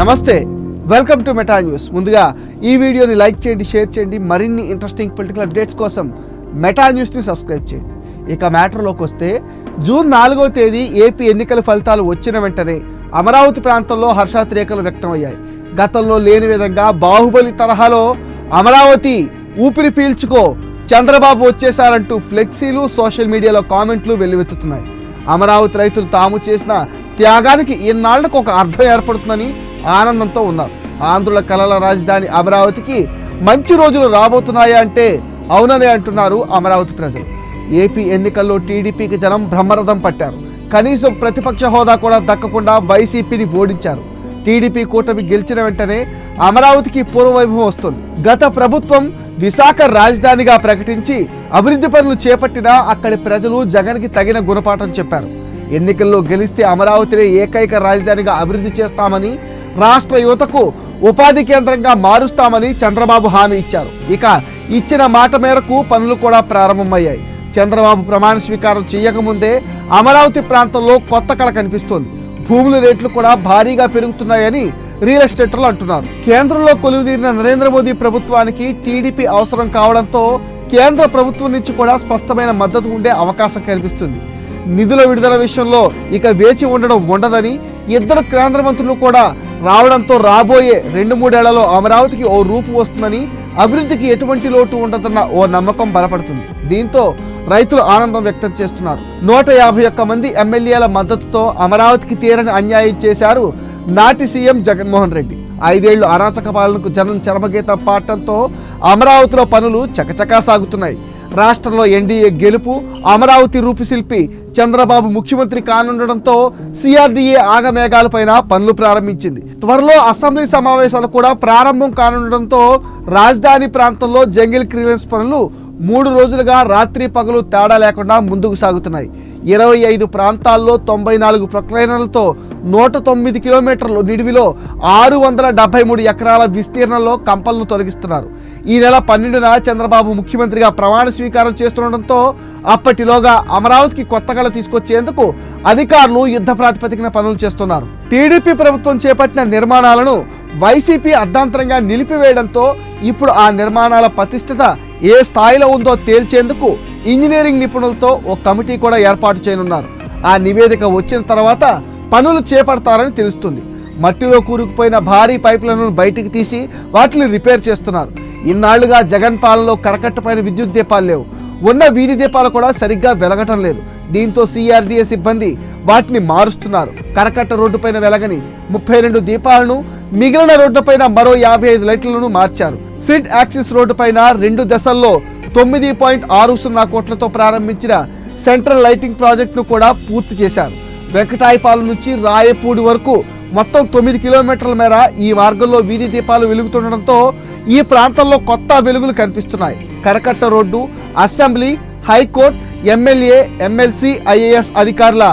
నమస్తే welcome to meta news ముందుగా ఈ వీడియోని లైక్ చేయండి షేర్ చేయండి. మరిన్ని ఇంట్రెస్టింగ్ పొలిటికల్ అప్డేట్స్ కోసం మెటా న్యూస్ని సబ్స్క్రైబ్ చేయండి. ఇక మ్యాటర్లోకి వస్తే జూన్ నాలుగవ తేదీ ఏపీ ఎన్నికల ఫలితాలు వచ్చిన వెంటనే అమరావతి ప్రాంతంలో హర్షాతిరేకలు వ్యక్తమయ్యాయి. గతంలో లేని విధంగా బాహుబలి తరహాలో అమరావతి ఊపిరి పీల్చుకో చంద్రబాబు వచ్చేసారంటూ ఫ్లెక్సీలు సోషల్ మీడియాలో కామెంట్లు వెల్లువెత్తుతున్నాయి. అమరావతి రైతులు తాము చేసిన త్యాగానికి ఇన్నాళ్ళకు ఒక అర్థం ఏర్పడుతుందని ఆనందంతో ఉన్నారు. ఆంధ్రుల కళల రాజధాని అమరావతికి మంచి రోజులు రాబోతున్నాయా అంటే అవుననే అంటున్నారు అమరావతి ప్రజలు. ఏపీ ఎన్నికల్లో టీడీపీకి జనం బ్రహ్మరథం పట్టారు. కనీసం ప్రతిపక్ష హోదా కూడా దక్కకుండా వైసీపీని ఓడించారు. టీడీపీ కూటమి గెలిచిన వెంటనే అమరావతికి పూర్వవైభవం వస్తుంది. గత ప్రభుత్వం విశాఖ రాజధానిగా ప్రకటించి అభివృద్ధి పనులు చేపట్టినా అక్కడి ప్రజలు జగన్కి తగిన గుణపాఠం చెప్పారు. ఎన్నికల్లో గెలిస్తే అమరావతిని ఏకైక రాజధానిగా అభివృద్ధి చేస్తామని రాష్ట్ర యువతకు ఉపాధి కేంద్రంగా మారుస్తామని చంద్రబాబు హామీ ఇచ్చారు. ఇక ఇచ్చిన మాట మేరకు పనులు కూడా ప్రారంభమయ్యాయి. చంద్రబాబు ప్రమాణ స్వీకారం చేయకముందే అమరావతి ప్రాంతంలో కొత్త కళ కనిపిస్తోంది. భూముల రేట్లు కూడా భారీగా పెరుగుతున్నాయని రియల్ ఎస్టేటర్లు అంటున్నారు. కేంద్రంలో కొలువుదీరిన నరేంద్ర మోదీ ప్రభుత్వానికి టీడీపీ అవసరం కావడంతో కేంద్ర ప్రభుత్వం నుంచి కూడా స్పష్టమైన మద్దతు ఉండే అవకాశం కనిపిస్తుంది. నిధుల విడుదల విషయంలో ఇక వేచి ఉండడం ఉండదని ఇద్దరు కేంద్ర మంత్రులు కూడా రావడంతో రాబోయే రెండు మూడేళ్ళలో అమరావతికి ఓ రూపు వస్తుందని అభివృద్ధికి ఎటువంటి లోటు ఉండదన్న ఓ నమ్మకం బలపడుతుంది. దీంతో రైతులు ఆనందం వ్యక్తం చేస్తున్నారు. నూట యాభై ఒక్క మంది ఎమ్మెల్యేల మద్దతుతో అమరావతికి తీరని అన్యాయం చేశారు నాటి సీఎం జగన్మోహన్ రెడ్డి. ఐదేళ్ళు అరాచక పాలనకు జనం చరమగీత పాడటంతో అమరావతిలో పనులు చకచకా సాగుతున్నాయి. రాష్ట్రంలో ఎన్డీఏ గెలుపు అమరావతి రూపుశిల్పి చంద్రబాబు ముఖ్యమంత్రి కానుండడంతో సిఆర్డీఏ ఆగమేఘాలపైన పనులు ప్రారంభించింది. త్వరలో అసెంబ్లీ సమావేశాలు కూడా ప్రారంభం కానుండడంతో రాజధాని ప్రాంతంలో జంగిల్ క్లియరెన్స్ పనులు మూడు రోజులుగా రాత్రి పగలు తేడా లేకుండా ముందుకు సాగుతున్నాయి. ఇరవై ఐదు ప్రాంతాల్లో తొంభై నాలుగు ప్రక్లైనలతో నూట తొమ్మిది కిలోమీటర్లు నిడివిలో ఆరు వందల డెబ్బై మూడు ఎకరాల విస్తీర్ణంలో కంపలను తొలగిస్తున్నారు. ఈ నెల పన్నెండున చంద్రబాబు ముఖ్యమంత్రిగా ప్రమాణ స్వీకారం చేస్తుండటంతో అప్పటిలోగా అమరావతికి కొత్త కళ తీసుకొచ్చేందుకు అధికారులు యుద్ధ ప్రాతిపదికన పనులు చేస్తున్నారు. టీడీపీ ప్రభుత్వం చేపట్టిన నిర్మాణాలను వైసీపీ అర్ధాంతరంగా నిలిపివేయడంతో ఇప్పుడు ఆ నిర్మాణాల ప్రతిష్టత ఏ స్థాయిలో ఉందో తేల్చేందుకు ఇంజనీరింగ్ నిపుణులతో ఓ కమిటీ కూడా ఏర్పాటు చేయనున్నారు. ఆ నివేదిక వచ్చిన తర్వాత పనులు చేపడతారని తెలుస్తుంది. మట్టిలో కూరుకుపోయిన భారీ పైపులను బయటికి తీసి వాటిని రిపేర్ చేస్తున్నారు. ఇన్నాళ్ళుగా జగన్ పాలనలో కరకట్టపైన విద్యుత్ దీపాలు లేవు. ఉన్న వీధి దీపాలు కూడా సరిగ్గా వెలగటం లేదు. దీంతో సిఆర్డీఏ సిబ్బంది వాటిని మారుస్తున్నారు. కరకట్ట రోడ్డుపైన వెలగని ముప్పై రెండు దీపాలను మిగిలిన రోడ్డుపైన మరో యాభై ఐదు లైట్లను మార్చారు. సిడ్ యాక్సిస్ రోడ్డుపైన రెండు దశల్లో తొమ్మిది పాయింట్ ఆరు సున్నా కోట్లతో ప్రారంభించిన సెంట్రల్ లైటింగ్ ప్రాజెక్టును కూడా పూర్తి చేశారు. వెంకటాయపాలెం నుంచి రాయపూడి వరకు మొత్తం తొమ్మిది కిలోమీటర్ల మేర ఈ మార్గంలో వీధి దీపాలు వెలుగుతుండడంతో ఈ ప్రాంతంలో కొత్త వెలుగులు కనిపిస్తున్నాయి. కరకట్ట road assembly high court MLA MLC IAS అధికారుల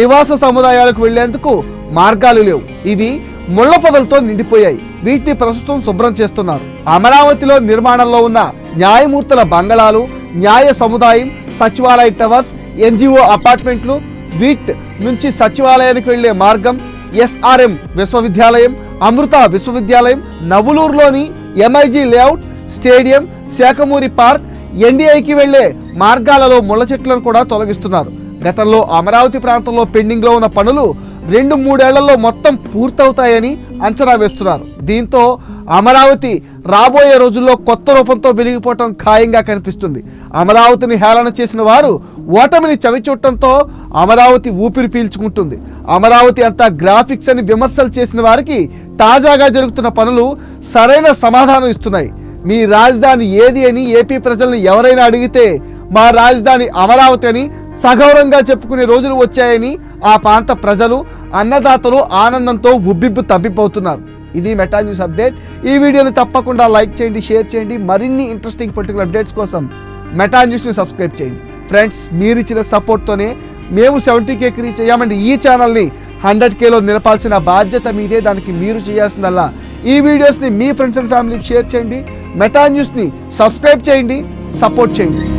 నివాస సముదాయాలకు వెళ్ళేందుకు మార్గాలు లేవు. ఇవి ముళ్ళ పొదలతో నిండిపోయాయి. వీటిని ప్రస్తుతం శుభ్రం చేస్తున్నారు. అమరావతిలో నిర్మాణంలో ఉన్న న్యాయమూర్తుల బంగళాలు న్యాయ సముదాయం సచివాలయ టవర్స్ ఎన్జిఓ అపార్ట్మెంట్లు వీట్ నుంచి సచివాలయానికి వెళ్ళే మార్గం ఎస్ఆర్ఎం విశ్వవిద్యాలయం అమృత విశ్వవిద్యాలయం నవులూరులోని MIG layout stadium Sakhamuri park ఎన్డీఐకి వెళ్ళే మార్గాలలో ముళ్ళ చెట్లను కూడా తొలగిస్తున్నారు. గతంలో అమరావతి ప్రాంతంలో పెండింగ్లో ఉన్న పనులు రెండు మూడేళ్ళలో మొత్తం పూర్తవుతాయని అంచనా వేస్తున్నారు. దీంతో అమరావతి రాబోయే రోజుల్లో కొత్త రూపంతో వెలిగిపోవటం ఖాయంగా కనిపిస్తుంది. అమరావతిని హేళన చేసిన వారు ఓటమిని చవిచూడటంతో అమరావతి ఊపిరి పీల్చుకుంటుంది. అమరావతి అంతా గ్రాఫిక్స్ అని విమర్శలు చేసిన వారికి తాజాగా జరుగుతున్న పనులు సరైన సమాధానం ఇస్తున్నాయి. మీ రాజధాని ఏది అని ఏపీ ప్రజలను ఎవరైనా అడిగితే మా రాజధాని అమరావతి అని సగౌరవంగా చెప్పుకునే రోజులు వచ్చాయని ఆ ప్రాంత ప్రజలు అన్నదాతలు ఆనందంతో ఉబ్బిబ్బు తబ్బిపోతున్నారు. ఇది మెటా న్యూస్ అప్డేట్. ఈ వీడియోని తప్పకుండా లైక్ చేయండి షేర్ చేయండి. మరిన్ని ఇంట్రెస్టింగ్ పొలిటికల్ అప్డేట్స్ కోసం మెటా న్యూస్ని సబ్స్క్రైబ్ చేయండి. ఫ్రెండ్స్ మీరు ఇచ్చిన సపోర్ట్తోనే మేము సెవెంటీ కేకి రీచ్ అయ్యామంటే ఈ ఛానల్ని హండ్రెడ్ కేలో నిలపాల్సిన బాధ్యత మీదే. దానికి మీరు చేయాల్సిందల్లా ఈ వీడియోస్ని మీ ఫ్రెండ్స్ అండ్ ఫ్యామిలీకి షేర్ చేయండి. మెటా న్యూస్ని సబ్స్క్రైబ్ చేయండి సపోర్ట్ చేయండి.